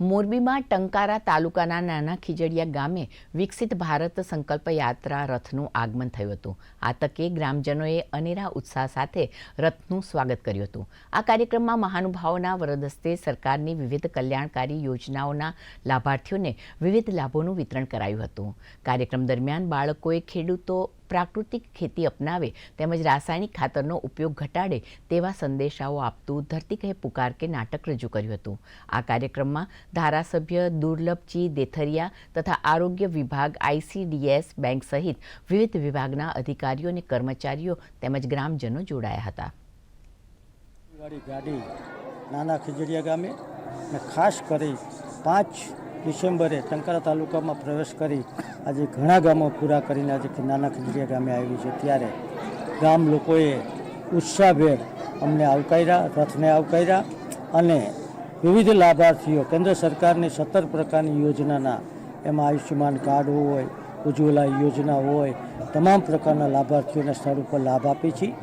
મોરબીમાં ટંકારા તાલુકાના નાના ખીજડીયા ગામે વિકસિત ભારત સંકલ્પ યાત્રા રથનું આગમન થયું હતું. આ તકે ગ્રામજનોએ અનેરા ઉત્સાહ સાથે રથનું સ્વાગત કર્યું હતું. આ કાર્યક્રમમાં મહાનુભાવોના વરદસ્તે સરકારની વિવિધ કલ્યાણકારી યોજનાઓના લાભાર્થીઓને વિવિધ લાભોનું વિતરણ કરાયું હતું. કાર્યક્રમ દરમિયાન બાળકોએ ખેડૂતો પ્રાકૃતિક ખેતી અપનાવે તેમજ રાસાયણિક ખાતરનો ઉપયોગ ઘટાડે તેવા સંદેશાઓ આપતું ધરતી કહે પુકાર કે નાટક રજૂ કર્યું હતું. આ કાર્યક્રમમાં ધારાસભ્ય દુર્લભજી દેથરિયા તથા આરોગ્ય વિભાગ, આઈસીડીએસ બેંક સહિત વિવિધ વિભાગના અધિકારીઓ અને કર્મચારીઓ તેમજ ગ્રામજનો જોડાયા હતા. ગાડી નાના ખીજડીયા ગામે ખાસ કરી પાંચ ડિસેમ્બરે ટંકારા તાલુકામાં પ્રવેશ કરી આજે ઘણા ગામો પૂરા કરીને આજે નાના ખીજડીયા ગામે આવી છે. ત્યારે ગામ લોકોએ ઉત્સાહભેર અમને આવકાર્યા, રથને આવકાર્યા અને વિવિધ લાભાર્થીઓ, કેન્દ્ર સરકારની સત્તર પ્રકારની યોજનાના, એમાં આયુષ્યમાન કાર્ડ હોય, ઉજ્જવલા યોજના હોય, તમામ પ્રકારના લાભાર્થીઓને સ્થળ ઉપર લાભ આપી છે.